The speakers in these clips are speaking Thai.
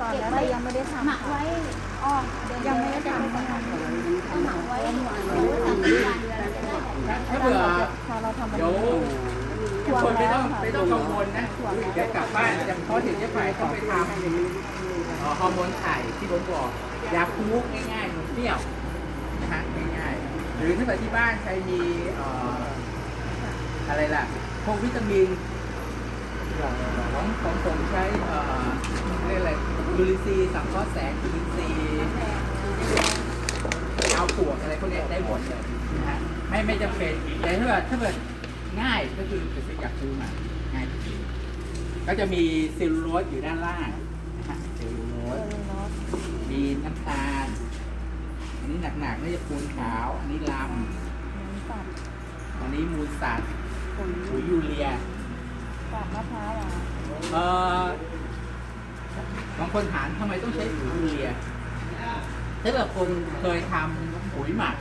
ตอนแล้วยังไม่ได้ทำหมักไว้อ๋อยังไม่ได้ทำต้องหมักไว้หน่อยไว้สามสิบวันเด้ถ้าเผื่อเราทำมันเดี๋ยวทุกคนไม่ต้องไม่ต้องกังวลนะเดี๋ยวกลับบ้านจะเพราะถึงจะไปต้องไปทำฮอร์โมนไข่ที่ผมบอกยาคูง่ายๆนเปรี้ยวนะฮะง่ายๆหรือถ้าเกิดที่บ้านใครมีเอ่ออะไรล่ะพวกวิตามิน ของของผมใช้เอ่อเรียกอะไรยูรินซีย์สังเคราะห์แสงยูรินซีย์เอาปวกอะไรพวกเนี้ยได้หมดเลยนะฮะไม่ไม่จำเป็นแต่ถ้าเกิดถ้าเกิดง่ายก็คือจะซื้ออยากซื้อมาง่ายที่สุดก็จะมีเซลลูโลสอยู่ด้านล่างนะฮะเซลลูโลสมีน้ำตาลอันนี้หนักๆน่าจะปูนขาว อันนี้ลำอันนี้มูลสัตว์ปุ๋ยยูเรีย กาบมะพร้าวอะ เอ่อบางคนถามทำไมต้องใช้ปุ๋ยยูเรียถ้าเกิดคนเคยทำปุ๋ยหมัก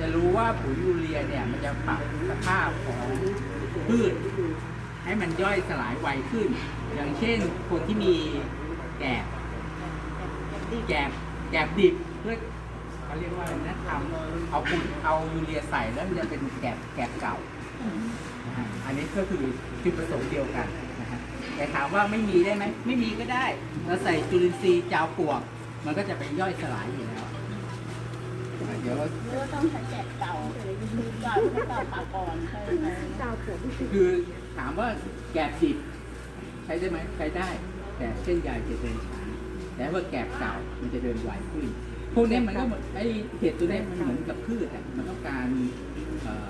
จะรู้ว่าปุ๋ยยูเรียเนี่ยมันจะปรับสภาพของพืช ให้มันย่อยสลายไวขึ้น อย่างเช่นคนที่มีแกบแกบแกบดิบเพื่อเขาเรียกว่าอะไรนะทำเอาปุ๋ยเอายูเรียใส่แล้วมันจะเป็นแกบแกบเก่าอันนี้ก็คือจุดประสงค์เดียวกัน แต่ถามว่าไม่มีได้ไหมไม่มีก็ได้ เราใส่จุลินทรีย์จาวปลวก มันก็จะไปย่อยสลายอยู่แล้วอะเดี๋ยวหรือว่าต้องใช้แกะเก่าหรือยืมเก่าไม่เก่าปากก่อนใช่ไหมเจ้าผัวที่คือถามว่าแกบดิบใช้ได้ไหมใช้ได้ แต่เส้นใยจะเดินช้าแต่ว่าแกบเก่ามันจะเดินไวขึ้น พวกเนี้ยมันก็เหมือนไอเห็ดตัวเนี้ยมันเหมือนกับพืชอะมันต้องการเอ่อ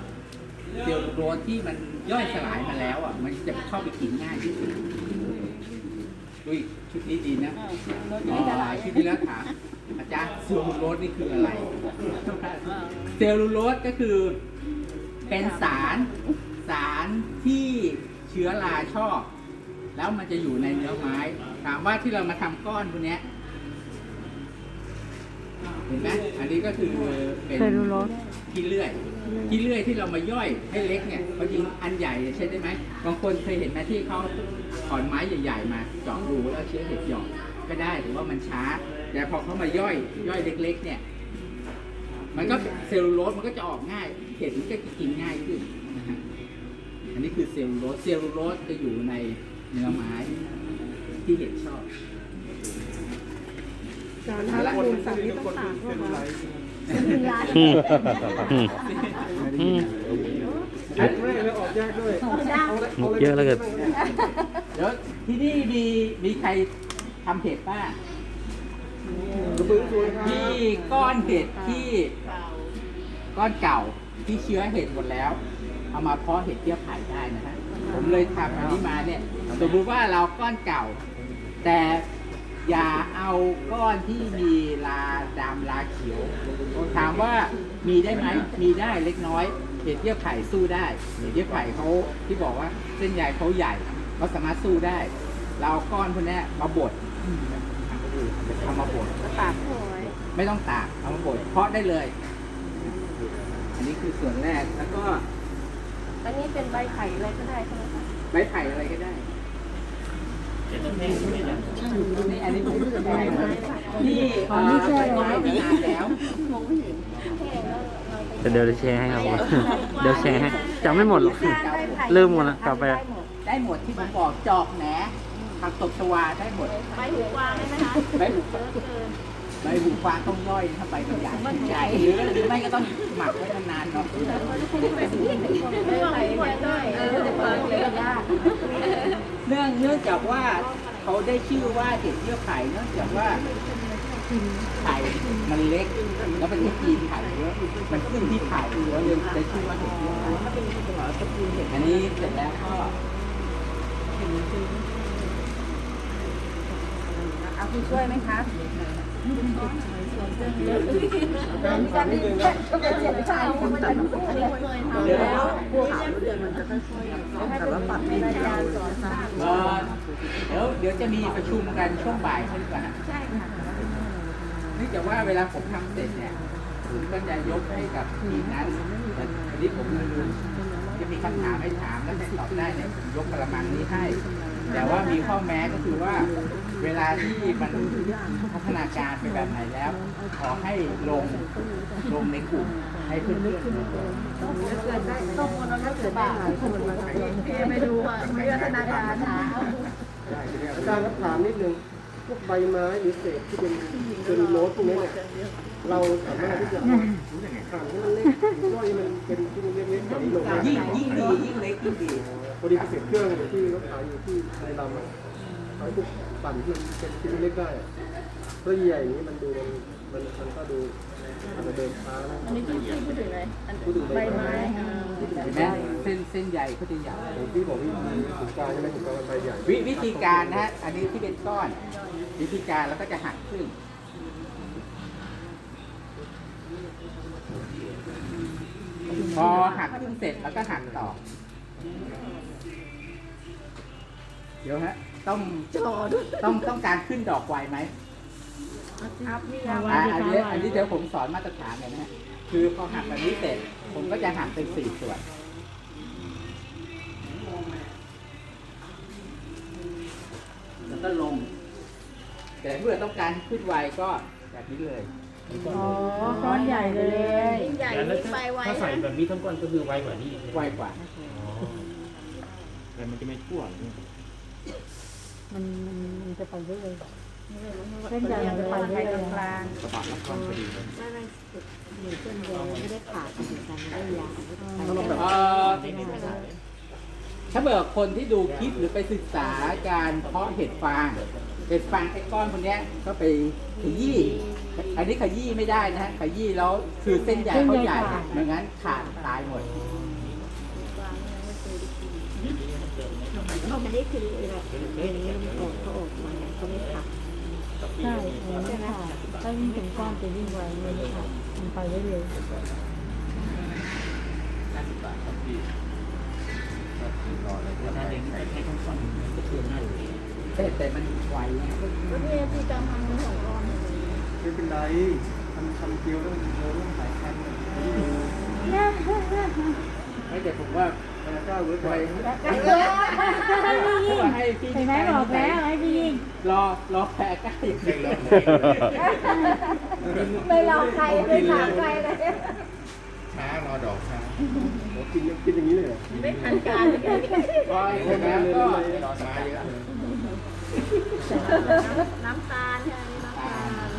เซลลูโลสที่มันย่อยสลายมาแล้วอะ มันจะเข้าไปกินง่ายที่สุดดุยชุดนี้ดีนะเออรถอ๋ไม่ได้อชุดนี้แล้วถามอาจารย์เซลลูโลสนี่คืออะไร เซลลูโลสก็คือเป็นสารสารที่เชื้อราชอบ แล้วมันจะอยู่ในเนื้อไม้ ถามว่าที่เรามาทำก้อนพวกเนี้ย เห็นไหมอันนี้ก็คือเป็นเซลลูโลส ขี้เลื่อยขี้เลื่อยที่เรามาย่อยให้เล็กเนี่ยพอจริงอันใหญ่ใช่ได้ไหมบางคนเคยเห็นไหมที่เขาถอนไม้ใหญ่ ๆ มาเจาะรูแล้วเชื้อเห็ดหยอกก็ได้แต่ว่ามันช้า แต่พอเขามาย่อยย่อยเล็ก ๆ เนี่ย มันก็เซลลูโลสมันก็จะออกง่าย เห็ดมันก็จะกินง่ายขึ้นนะฮะอันนี้คือเซลลูโลสเซลลูโลสจะอยู่ในเนื้อไม้ที่เห็ดชอบ จานถ้าคุณสั่งที่ต้องตากเข้ามามีร้านอืมอืมไม่แล้วออกยากด้วยมุกเยอะแล้วเกินเดี๋ยวที่นี่มีมีใครทำเห็ดป้ากระปืนสวยครับมีก้อนเห็ดที่ก้อนเก่าที่เชื้อเห็ดหมดแล้ว เอามาเพาะเห็ดเทียบไผ่ได้นะฮะผมเลยทำอันนี้มาเนี่ยสมมติว่าเราก้อนเก่า แต่ อย่าเอาก้อนที่มีลาดำลาเขียวถามว่ามีได้ไหมมีได้เล็กน้อยเห็ดเทียบไผ่สู้ได้เห็ดเทียบไผ่เขาที่บอกว่าเส้นใยเขาใหญ่เขาสามารถสู้ได้ เราเอาก้อนพวกเนี้ยมาบดเอามาบดตากโอยไม่ต้องตากเอามาบดเพาะได้เลย อันนี้คือส่วนแรกแล้วก็ อันนี้เป็นใบไผ่อะไรก็ได้ใช่ไหมคะใบไผ่อะไรก็ได้ นี่อันนี้ผมแช่นี่เอ่อใบไม้ที่นานแล้วเดี๋ยวเดี๋ยวแชร์ให้ครับเดี๋ยวแชร์ให้จำไม่หมดหรอกลืมหมดแล้วกลับไป ได้หมดที่ผมบอกจอกแหนผักตบชวาได้หมดใบหูกวางได้ไหมคะใบหูใบหูฟางต้องย่อยถ้าใบมันใหญ่ใหญ่หรือหรือไม่ก็ต้องหมักไว้นานๆเนาะไม่ว่าไม่หมดด้วยเออจะเปิดเลยยาก เนื่องเนื่องจากว่าเขาได้ชื่อว่าเห็ดเยื่อไข่เนื่องจากว่าไข่มันเล็กแล้วเป็นที่กินไข่เยอะมันขึ้นที่ไข่เยอะเลยได้ชื่อว่าเห็ดเยื่อไข่อันนี้เสร็จแล้วก็ เอาผู้ช่วยไหมคะการนิดนึงนะใช่คุณแต่เดี๋ยวแต่ว่าปัดไม่ได้สอนเดี๋ยวเดี๋ยวจะมีประชุมกันช่วงบ่ายใช่ไหมฮะใช่ค่ะเนื่องจากว่าเวลาผมทำเสร็จเนี่ยผมก็จะยกให้กับทีมนั้นแต่ทีนี้ผม จะมีคำถามให้ถามแล้วถ้าตอบได้เนี่ยผมยกกระมังนี้ให้ แต่ว่ามีข้อแม้ก็คือว่า เวลาที่มันพัฒนาการไปแบบไหนแล้ว ขอให้ลงลงในกลุ่มให้เพื่อนๆข้อมูลเราก็เกิดได้หลายคนแล้วพี่ไม่ดูอะไม่พัฒนาการนะอาจารย์ครับถามนิดนึงพวกใบไม้หรือเศษที่เป็นเป็นโน้ตพวกนี้เนี่ยเราสามารถที่จะหั่นให้มันเล็กย่อยให้มันเป็นชิ้นเล็ก ยิ่งยิ่งดียิ่งเล็กยิ่งดีพอดีไปเศษเครื่องที่เขาขายอยู่ที่ในลำอะขายพวกปั่นที่มันเป็นชิ้นเล็กได้อะเพราะใหญ่อย่างนี้มันดูมันมันมันก็ดูอาจจะเดินช้านะอันนี้ที่พี่พูดถึงอะไรอันพูดถึงใบไม้ไม้อ่าเห็นไหมเส้นเส้นใหญ่เขาจะใหญ่ผมที่บอกวิธีถึงการใช่ไหมถึงการใบใหญ่ วิวิธีการนะฮะอันนี้ที่เป็นก้อน วิธีการแล้วก็จะหักครึ่ง พอหักครึ่งเสร็จแล้วก็หักต่อ เดี๋ยวฮะ ต้องต้องต้องการขึ้นดอกไวไหมอัพนี่อ่าอันนี้อันนี้เดี๋ยวผมสอนมาตรฐานเลยนะฮะคือพอหักแบบนี้เสร็จ ผมก็จะหักเป็นสี่ส่วน แล้วก็ลง แต่เมื่อต้องการขึ้นไวก็แบบนี้เลย อ๋อก้อนใหญ่เลยใหญ่แล้วไปไวถ้าใส่แบบนี้ทั้งก้อนก็คือไวกว่านี้ไวกว่า อ๋อแต่มันจะไม่ทั่วนี่มันมันมันจะไปเรื่อย เส้นใหญ่มันจะไปเรื่อยกลางกระบะละก้อนพอดีเลยไม่ไม่หรือเส้นเดียวไม่ได้ขาดเหมือนกันไม่ได้ยาวเอ่อถ้าเบิกคนที่ดูคลิปหรือไปศึกษาการเพาะเห็ดฟาง เห็ดฟางไอ้ก้อนคนเนี้ยก็ไปขยี้ อันนี้ขยี้ไม่ได้นะฮะขยี้แล้วคือเส้นใหญ่เขาใหญ่ไม่งั้นขาดตายหมดอันนี้คืออย่างนี้มันออกเขาออกมาเขาไม่ขาดใช่ใช่ไหมถ้ายิ่งถึงก้อนจะยิ่งไวเลยค่ะมันไปเรื่อยถ้าเด็กให้ทั้งก้อนก็คือหน้าอยู่ แต่แต่มันไวไงแล้วนี่ที่จำทำของก้อนไม่เป็นไรทำทำเกี๊ยวต้องโน้ต้องสายพันธุ์ไม่แต่ผมว่าแต่เจ้าเวิร์กไวไว้ให้พี่เห็นไหมบอกแล้วให้พี่ยิ่งรอรอแพ้ใกล้ไม่รอใครไม่ถามใครเลยช้ารอดอก ช้าโอ้กินกินอย่างนี้เลยเหรอไม่ทันการเลยพอเสร็จแล้วก็รอช้าเยอะน้ำตาลใช่ไหมน้ำตาล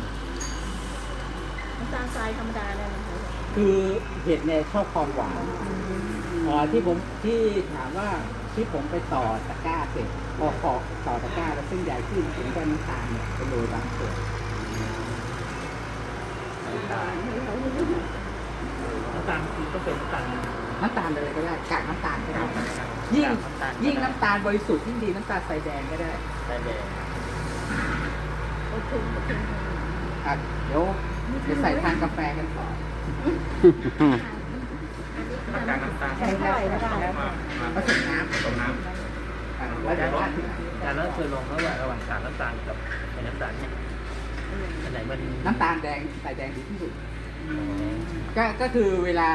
น้ำตาลทรายธรรมดาเลยนะคะคือเห็ดเนี่ยชอบความหวานเอ่อที่ผมที่ถามว่าที่ผมไปต่อตะกร้าเสร็จพอขอต่อตะกร้าแล้วเส้นใหญ่ขึ้นผมก็น้ำตาลเนี่ยเป็นโรยบางส่วนน้ำตาล คือต้องเป็นน้ำตาลน้ำตาลอะไรก็ได้กากน้ำตาลก็ได้ยิ่งยิ่งน้ำตาลบริสุทธิ์ยิ่งดีน้ำตาลใส่แดงก็ได้แต่แดงอะเดี๋ยวเดี๋ยวใส่ทานกาแฟกันต่อกลางน้ำตาลใส่เท่าไหร่ก็ได้ผสมน้ำผสมน้อะำแล้วอาเดี๋จายรย์วว่าอาจารย์แล้วเคยลองระหว่างระหว่างกากน้ำตาลกับไอ้น้ำตาลเนี่ยอันไหนมันน้ำตาลแดงใส่แดงดีที่สุด ก็ก็คือเวลา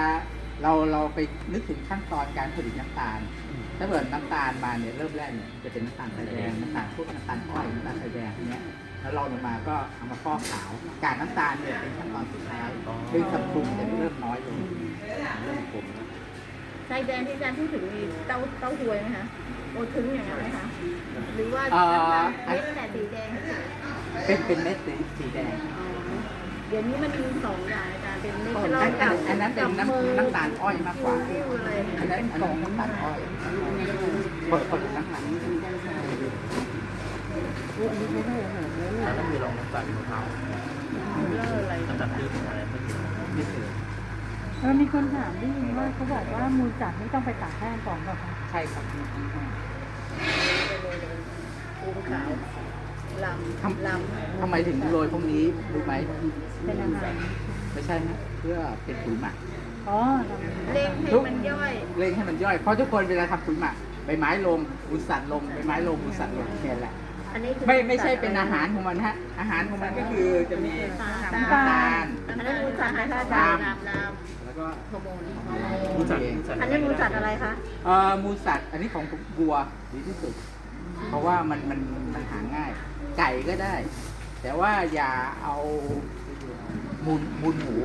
เราเราไปนึกถึงขั้นตอนการผลิตน้ำตาล ถ้าเกิดน้ำตาลมาเนี่ยเริ่มแรกเนี่ยจะเป็นน้ำตาลสายแดงน้ำตาลพวกน้ำตาลอ้อยน้ำตาลสายแดงพวกเนี้ยแล้วเราลงมาก็เอามาฟอกขาว การน้ำตาลเนี่ยเป็นขั้นตอนสุดท้ายซึ่งสัดส่วนจะเริ่มน้อยลงเริ่มกลมแล้วชายแดนที่อาจารย์พูดถึงมีเต้าเต้าหวยไหมคะโอทึงอย่างนั้นไหมคะหรือว่าเม็ดแต่สีแดงเฉยเป็นเป็นเม็ดสีสีแดง เดี๋ยวนี้มันมีสองอย่างอาจารย์เป็นเม็ดอันเรานั้นกับอันนั้นเป็นกับมือน้ำน้ำตาลอ้อยมากกว่าคิ้วเลยอันนั้นอันนั้นน้ำตาลอ้อยเปิดเปิดน้ำตาลแล้วต้องมีลองน้ำตาลมะพร้าวเลอะอะไรน้ำตาลปี๊บอะไรไม่มีไม่เคยแล้วมีคนถามพี่ยิ่งว่าเขาบอกว่ามูลจัดไม่ต้องไปตากแห้งก่อนหรอคะใช่ครับ ปูขาว ลำลำทำไมถึงโรยพวกนี้รู้ไหมเป็นอาหารไม่ใช่นะเพื่อเป็นปุ๋ยหมัก อ๋อเร่งให้มันย่อยเร่งให้มันย่อย เพราะทุกคนเวลาทำปุ๋ยหมักใบไม้ลงบุญสัตว์ลงใบไม้ลงบุญสัตว์ลงแค่นั้นแหละอันนี้คือไม่ไม่ใช่เป็นอาหารของมันฮะอาหารของมันก็คือจะมีน้ำน้ำตาตาลลอันนั้นมูสัตว์อะไรคะอาจารย์ลำลแล้วก็ำฮอร์โมนมูสัตว์เองมูสัตว์อันนี้มูสัตว์อะไรคะเอ่อมูลสัตว์อันนี้ของบัวดีที่สุด เพราะว่ามันมันมันหาง่าย ไก่ก็ได้ แต่ว่าอย่าเอามูลมูลหมู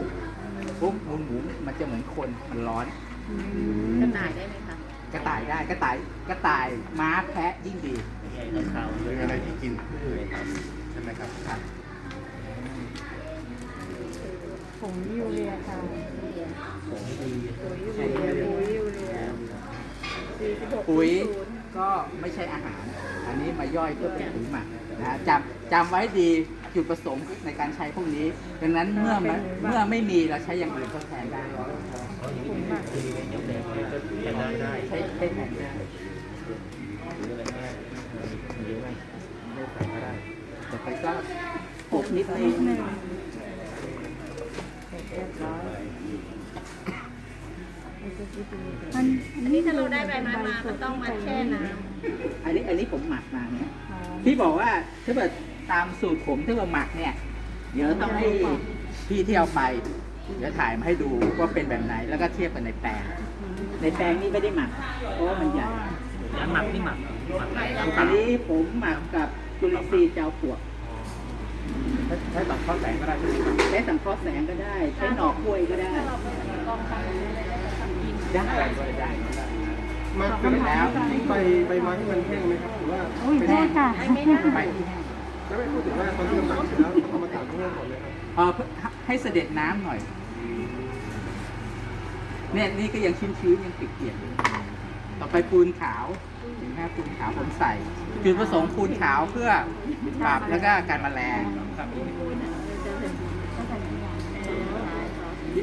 ปุ๊บมูลหมูมันจะเหมือนคนมันร้อน กระต่ายได้ไหมคะกระต่ายได้กระต่ายกระต่ายม้าแพะยิ่งดีใหญ่ขาวๆเป็นอะไรที่กินพืชใช่ไหมครับครับผงยูเรียค่ะของดีปุ๋ยยูเรียปุ๋ยยูเรียสี่สิบหกปุ๋ย ก็ไม่ใช่อาหาร อันนี้มาย่อยเพื่อเป็นปุ๋ยหมักนะฮะจำจำไว้ดีจุดประสงค์ในการใช้พวกนี้ ดังนั้นเมื่อมันเมื่อไม่มีเราใช้อย่างอื่นทดแทนได้เพราะอย่างนี้ดีเดี๋ยวแดงก็แทนได้ได้ใช้ใช้แทนได้หรืออะไรง่ายเยอะไหมไม่ใส่ก็ได้แต่ไปก็อบนิดนึงเรียบร้อย อันอันนี้ถ้าเราได้ใบไม้มามันต้องมาแช่น้อันนี้อันนี้ผมหมักมาเนี่ยอ๋อที่บอกว่าถ้าเกิดตามสูตรผมที่ว่าหมักเนี่ย เดี๋ยวต้องให้พี่ที่เอาไปเดี๋ยวถ่ายมาให้ดูว่าเป็นแบบไหนแล้วก็เทียบกันในแปลง ในแปลงนี่ไม่ได้หมักเพราะว่ามันใหญ่น้ำหมักนี่หมักหมักอะไรน้ำเปอัล่านนี้ผมหมักกับจุลินทรีย์เจ้าปวกใช้ตัดข้อแสงก็ได้ใช่ไหมครับใช้สังเคราะห์แสงก็ได้ ใช้หน่อกล้วยก็ได้ ได้ได้มาคือแล้วใบใบไม้ที่มันแห้งไหมครับหรือว่าโอ้ยโทษค่ะไปที่แห้งแล้วไม่พูดถึงว่าตอนที่เราหมักเสร็จแล้วเอามาตากแห้งก่อนเลยครับเออให้เสด็จน้ำหน่อยเนี่ยนี่ก็ยังชื้นๆยังเปียกๆอยู่ต่อไปปูนขาวถึงห้าปูนขาวผมใส่จุดประสงค์ปูนขาวเพื่อปรับแล้วก็การแมลง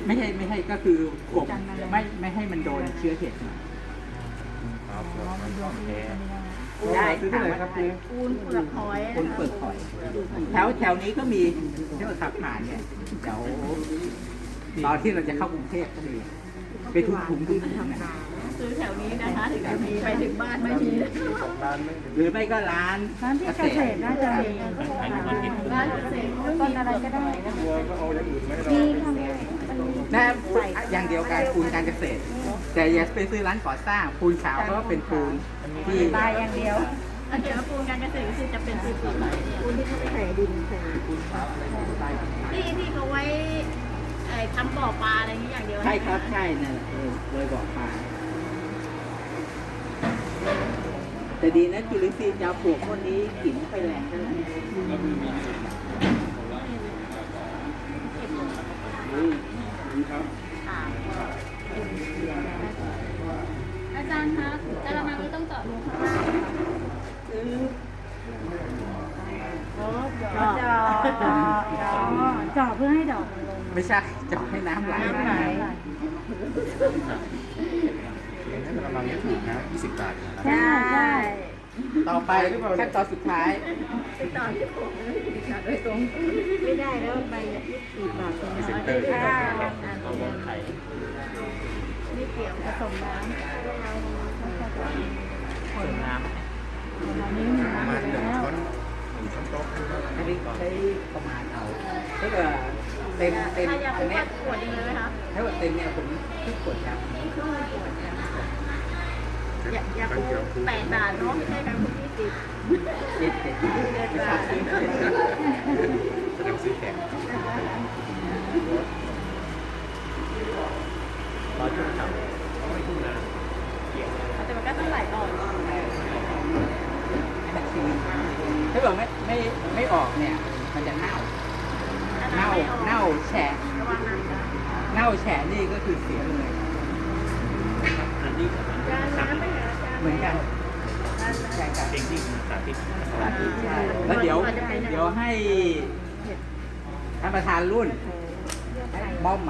ไม่ใช่ไม่ใช่ก็คือกบไม่ไม่ให้มันโดนเชื้อเห็ดมาได้ซื้อที่ไหนครับนี่ำปูนเปลือกหอยคนเปิดหอยแถวแถวนี้ก็มีที่เราขับผ่านเนี่ยเดี๋ยวตอนที่เราจะเข้ากรุงเทพก็มีไปทุกถุงทุกถุงนะซื้อแถวนี้นะคะถึงจะมีไปถึงบ้านไม่มีร้านไม่หรือไม่ก็ร้านร้านที่เกษตรน่าจะมีร้านเกษตรต้นอะไรก็ได้นะวัวก็เอาอย่างอื่นไม่ได้มีค่ะมั นมีนะอย่างเดียวกันปูนการเกษตร แต่อย่าไปซื้อร้านก่อสร้างปูนขาวเพราะว่าเป็นปูนที่ตายอย่างเดียวอันเดียวปูนการเกษตรคือจะเป็นปูนเปลือกหอยเนี่ยปูนที่เขาใส่ดินใส่ที่ที่เขาไว้ไอ้ทำบ่อปลาอะไรอย่างนี้อย่างเดียวใช่ครับใช่นั่นแหละเออเลยบอกมาแต่ดีนะจุลินทรีย์ยาปลวกพวกนี้กลิ่นไม่ค่อยแรงเท่าไหร่ อืมอาจารย์คะกระมังนี้ต้องเจาะรูข้างล่างไหมคะเจาะเจาะเจาะเพื่อให้ดอกมันลงไม่ใช่เจาะให้น้ำไหลน้ำไหลนั่นกำลังถูกนะ20 บาทใช่ใช่ ต่อไปขั้นตอนสุดท้าย ติดต่อที่ผมไม่ได้ติดต่อโดยตรงไม่ได้แล้วใบละยี่สิบบาทเป็นน้อยเตอร์ค่ะเอาบอลไข่นี่เกี่ยวผสมน้ำเติมน้ำอันนี้มีประมาณน้ำหนึ่งแล้วช้อนหนึ่งช้อนโต๊ะอันนี้ใช้ประมาณเอาถ้าเกิดเต็มเต็มถ้าอยากอันรู้เนี้ว่ายขวดยังไงไหมคะถ้าเกิดเต็มเนี่ยผมที่ขวดครับครึ่งขวดเนี่ ยอยายาคูแปดบาทเนาะไม่ใช่ครับคุณยี่สิบเจ็ดเจ็ดไม่ขาดซื้อแสดงซื้อแขกร้อชุ่มฉ่ำไม่ชุ่มนะเกี่ยวแต่มันก็ต้องไหลออกถ้าเกิดไม่ไม่ไม่ออกเนี่ย มันจะเน่า เน่าเน่าแฉะเน่าแฉะนี่ก็คือเสียเลยอันนี้อันจาน เหมือนกันใช่ครับเด็กที่สาธิตสาธิตใช่แล้วเดี๋ยวเดี๋ยวให้ท่านประธานรุ่นมอบหมาย